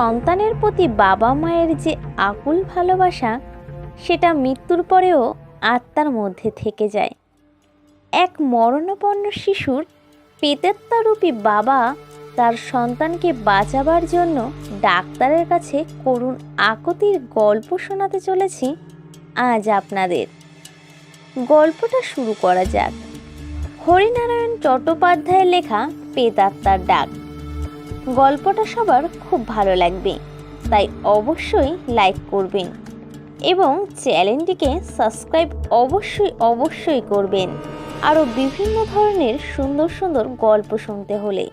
সন্তানের প্রতি বাবা মায়ের যে আকুল ভালোবাসা, সেটা মৃত্যুর পরেও আত্মার মধ্যে থেকে যায়। এক মরণপন্ন শিশুর পেতেত্তারূপী বাবা তার সন্তানকে বাঁচাবার জন্য ডাক্তারের কাছে করুণ আকতির গল্প শোনাতে চলেছি আজ আপনাদের। গল্পটা শুরু করা যাক। হরিনারায়ণ চট্টোপাধ্যায়ের লেখা পেতাত্মার ডাক। গল্পটা সবার খুব ভালো লাগবে, তাই অবশ্যই লাইক করবেন এবং চ্যানেলটিকে সাবস্ক্রাইব অবশ্যই অবশ্যই করবেন। আরও বিভিন্ন ধরনের সুন্দর সুন্দর গল্প শুনতে হলে।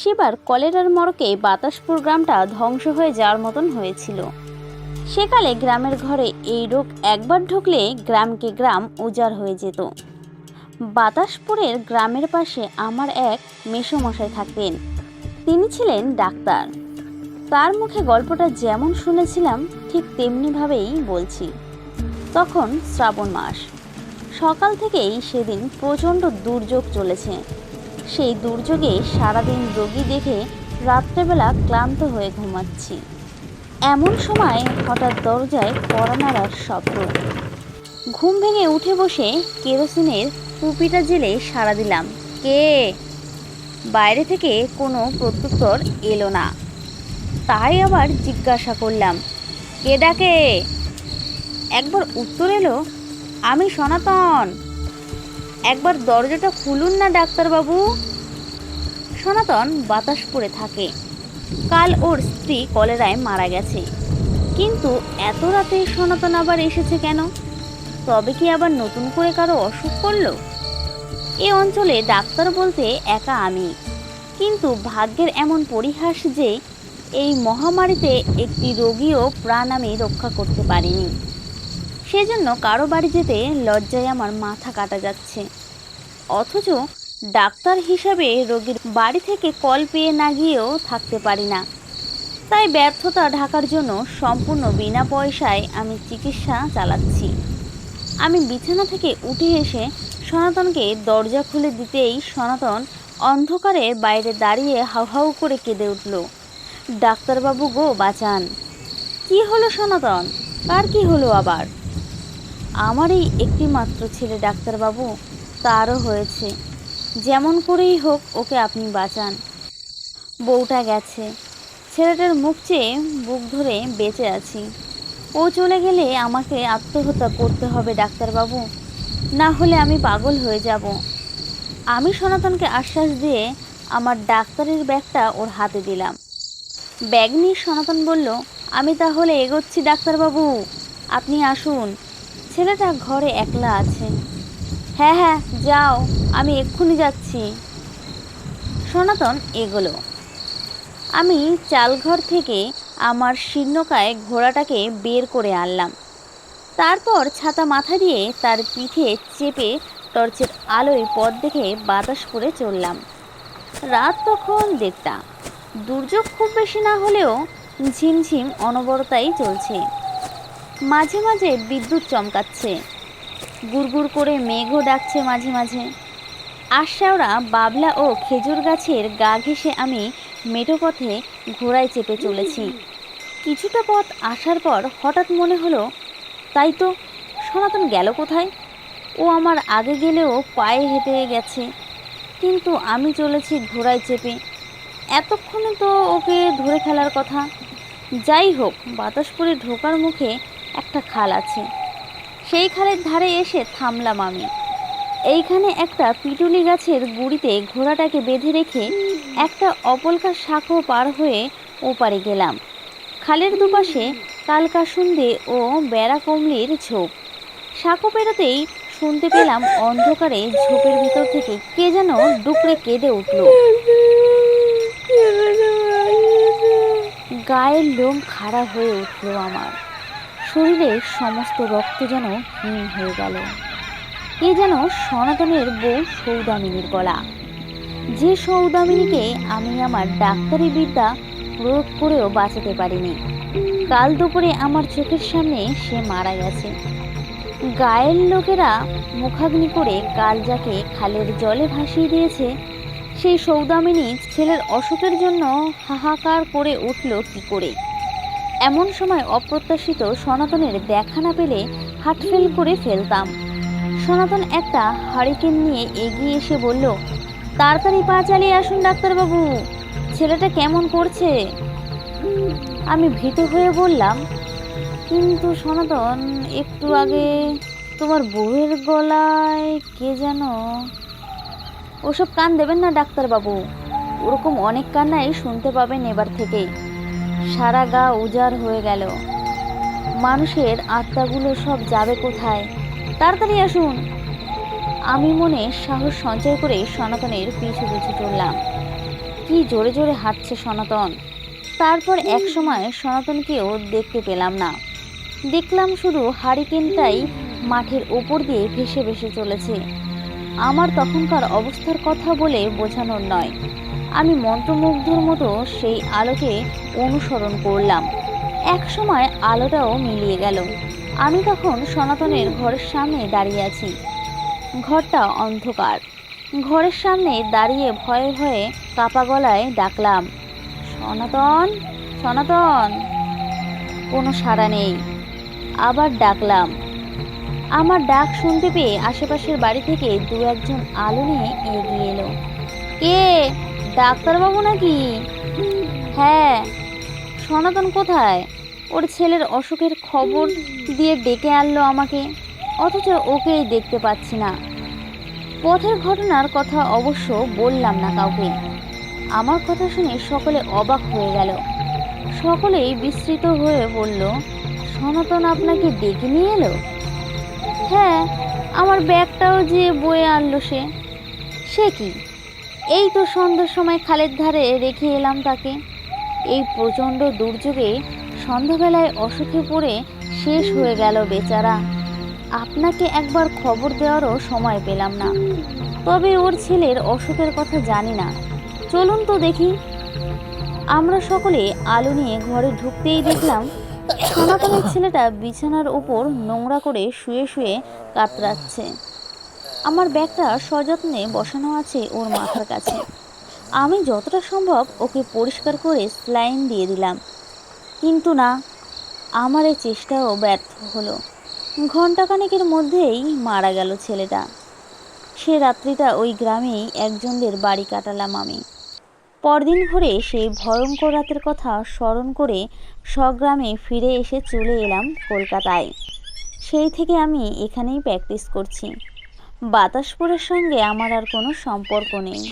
সেবার কলেরার মরকে বাতাসপুর গ্রামটা ধ্বংস হয়ে যাওয়ার মতন হয়েছিল। সেকালে গ্রামের ঘরে এই রোগ একবার ঢুকলে গ্রামকে গ্রাম উজাড় হয়ে যেত। বাতাসপুরের গ্রামের পাশে আমার এক মেসোমশাই থাকতেন। তিনি ছিলেন ডাক্তার। তার মুখে গল্পটা যেমন শুনেছিলাম, ঠিক তেমনিভাবেই বলছি। তখন শ্রাবণ মাস। সকাল থেকেই সেদিন প্রচণ্ড দুর্যোগ চলেছে। সেই দুর্যোগে সারাদিন রোগী দেখে রাত্রেবেলা ক্লান্ত হয়ে ঘুমাচ্ছি। এমন সময় হঠাৎ দরজায় কড়া নাড়ার শব্দ। ঘুম ভেঙে উঠে বসে কেরোসিনের কুপিটা জেলে সাড়া দিলাম। কে? বাইরে থেকে কোনো প্রত্যুত্তর এলো না। তাই আবার জিজ্ঞাসা করলাম, কে ডাকে? একবার উত্তর এলো, আমি সনাতন। একবার দরজাটা খুলুন না ডাক্তারবাবু। সনাতন বাতাস পড়ে থাকে। কাল ওর স্ত্রী কলেরায় মারা গেছে। কিন্তু এত রাতে সনাতন আবার এসেছে কেন? তবে কি আবার নতুন করে কারও অসুখ করল এ অঞ্চলে ডাক্তার বলতে একা আমি। কিন্তু ভাগ্যের এমন পরিহাস যে, এই মহামারীতে একটি রোগীও প্রাণ আমি রক্ষা করতে পারিনি। সেজন্য কারও বাড়ি যেতে লজ্জায় আমার মাথা কাটা যাচ্ছে। অথচ ডাক্তার হিসাবে রোগীর বাড়ি থেকে কল পেয়ে না গিয়েও থাকতে পারি না। তাই ব্যর্থতা ঢাকার জন্য সম্পূর্ণ বিনা পয়সায় আমি চিকিৎসা চালাচ্ছি। আমি বিছানা থেকে উঠে এসে সনাতনকে দরজা খুলে দিতেই সনাতন অন্ধকারে বাইরে দাঁড়িয়ে হাউ হাউ করে কেঁদে উঠল। ডাক্তারবাবু গো, বাঁচান। কি হলো সনাতন? কার কি হলো আবার? আমার এই একটি মাত্র ছেলে ডাক্তারবাবু, তারও হয়েছে। যেমন করেই হোক, ওকে আপনি বাঁচান। বউটা গেছে। ছেলেটার মুখ চেয়ে বুক ধরে বেঁচে আছি। ও চলে গেলে আমাকে আত্মহত্যা করতে হবে ডাক্তারবাবু। না হলে আমি পাগল হয়ে যাব। আমি সনাতনকে আশ্বাস দিয়ে আমার ডাক্তারের ব্যাগটা ওর হাতে দিলাম। ব্যাগ নিয়ে সনাতন বলল, আমি তাহলে এগোচ্ছি ডাক্তারবাবু। আপনি আসুন। ছেলেটা ঘরে একলা আছে। হ্যাঁ হ্যাঁ যাও। আমি এক্ষুনি যাচ্ছি। সনাতন এগোলো। আমি চালঘর থেকে আমার শীর্ণকায় ঘোড়াটাকে বের করে আনলাম। তারপর ছাতা মাথা দিয়ে তার পিঠে চেপে টর্চের আলোয় পথ দেখে বাতাস করে চললাম। রাত তখন দেড়টা। দুর্যোগ খুব বেশি না হলেও ঝিমঝিম অনবরতাই চলছে। মাঝে মাঝে বিদ্যুৎ চমকাচ্ছে। গুড়গুড় করে মেঘও ডাকছে মাঝে মাঝে। আশাওড়া বাবলা ও খেজুর গাছের গা ঘেঁষে আমি মেঠো পথে ঘোড়ায় চেপে চলেছি। কিছুটা পথ আসার পর হঠাৎ মনে হলো তাই তো সনাতন গেল কোথায়? ও আমার আগে গেলেও পায়ে হেঁটে গেছে, কিন্তু আমি চলেছি ঘোড়ায় চেপে। এতক্ষণে তো ওকে ধরে ফেলার কথা। যাই হোক বাতাসপুরে ঢোকার মুখে একটা খাল আছে। সেই খালের ধারে এসে থামলাম আমি। এইখানে একটা পিটুলি গাছের গুড়িতে ঘোড়াটাকে বেঁধে রেখে একটা অপলকা শাখো পার হয়ে ওপারে গেলাম। খালের দুপাশে কালকাসুন্দে ও বেড়া কমলির ঝোপ। সাঁকো পেরোতেই শুনতে পেলাম অন্ধকারে ঝোপের ভিতর থেকে কে যেন ডুকরে কেঁদে উঠল। গায়ের লোম খাড়া হয়ে উঠল আমার। শরীরের সমস্ত রক্ত যেন হিম হয়ে গেল। এ যেন সনাতনের বউ সৌদামিনীর গলা। যে সৌদামিনীকে আমি আমার ডাক্তারি বিদ্যা প্রয়োগ করেও বাঁচাতে পারিনি। কাল দুপুরে আমার চোখের সামনে সে মারা গেছে গায়ের লোকেরা মুখাগ্নি করে কাল যাকে খালের জলে ভাসিয়ে দিয়েছে, সেই সৌদামিনী ছেলের অসুখের জন্য হাহাকার করে উঠল কি করে? এমন সময় অপ্রত্যাশিত সনাতনের দেখা না পেলে হাটফেল করে ফেলতাম। সনাতন একটা হারিকেন নিয়ে এগিয়ে এসে বলল, তাড়াতাড়ি পা চালিয়ে আসুন ডাক্তারবাবু। ছেলেটা কেমন করছে? আমি ভীত হয়ে বললাম, কিন্তু সনাতন, একটু আগে তোমার বউয়ের গলায় কে যেন ওসব কান দেবেন না ডাক্তারবাবু, ওরকম অনেক কান্নাই শুনতে পাবেন এবার থেকে সারা গা উজাড় হয়ে গেল। মানুষের আত্মাগুলো সব যাবে কোথায়? তাড়াতাড়ি আসুন। আমি মনে সাহস সঞ্চয় করে সনাতনের পিছু পিছু চললাম। কি জোরে জোরে হাঁটছে সনাতন। তারপর এক সময় সনাতনকেও দেখতে পেলাম না। দেখলাম শুধু হারিকেনটাই মাঠের ওপর দিয়ে ভেসে ভেসে চলেছে। আমার তখনকার অবস্থার কথা বলে বোঝানোর নয়। আমি মন্ত্রমুগ্ধর মতো সেই আলোকে অনুসরণ করলাম। এক সময় আলোটাও মিলিয়ে গেল। আমি তখন সনাতনের ঘরের সামনে দাঁড়িয়ে আছি। ঘরটা অন্ধকার। ঘরের সামনে দাঁড়িয়ে ভয়ে ভয়ে কাপা গলায় ডাকলাম সনাতন সনাতন। কোনো সাড়া নেই। আবার ডাকলাম। আমার ডাক শুনতে পেয়ে আশেপাশের বাড়ি থেকে দু একজন আলো নিয়ে এগিয়ে এলো। কে? ডাক্তারবাবু নাকি? হ্যাঁ। সনাতন কোথায়? ওর ছেলের অসুখের খবর দিয়ে ডেকে আনলো আমাকে। অথচ ওকেই দেখতে পাচ্ছি না। পথের ঘটনার কথা অবশ্য বললাম না কাউকে। আমার কথা শুনে সকলে অবাক হয়ে গেল। সকলেই বিস্মৃত হয়ে বলল, সনাতন আপনাকে ডেকে নিয়ে এলো? হ্যাঁ আমার ব্যাগটাও যে বয়ে আনলো সে। সে কি? এই তো সন্ধ্যার সময় খালের ধারে রেখে এলাম তাকে। এই প্রচণ্ড দুর্যোগে সন্ধ্যাবেলায় অসুখে পড়ে শেষ হয়ে গেল বেচারা। আপনাকে একবার খবর দেওয়ারও সময় পেলাম না। তবে ওর ছেলের অসুখের কথা জানি না। চলুন তো দেখি। আমরা সকলে আলো নিয়ে ঘরে ঢুকতেই দেখলাম, সনাতনের ছেলেটা বিছানার ওপর নোংরা করে শুয়ে শুয়ে কাতরাচ্ছে। আমার ব্যাগটা সযত্নে বসানো আছে ওর মাথার কাছে। আমি যতটা সম্ভব ওকে পরিষ্কার করে স্লাইন দিয়ে দিলাম। কিন্তু না, আমার এই চেষ্টাও ব্যর্থ হলো। ঘণ্টাখানেকের মধ্যেই মারা গেল ছেলেটা। সে রাত্রিটা ওই গ্রামেই একজনদের বাড়ি কাটালাম আমি। পরদিন ভোরে সেই ভয়ঙ্কর রাতের কথা স্মরণ করে স্বগ্রামে ফিরে এসে চলে এলাম কলকাতায়। সেই থেকে আমি এখানেই প্র্যাকটিস করছি। বাতাসপুরের সঙ্গে আমার আর কোনো সম্পর্ক নেই।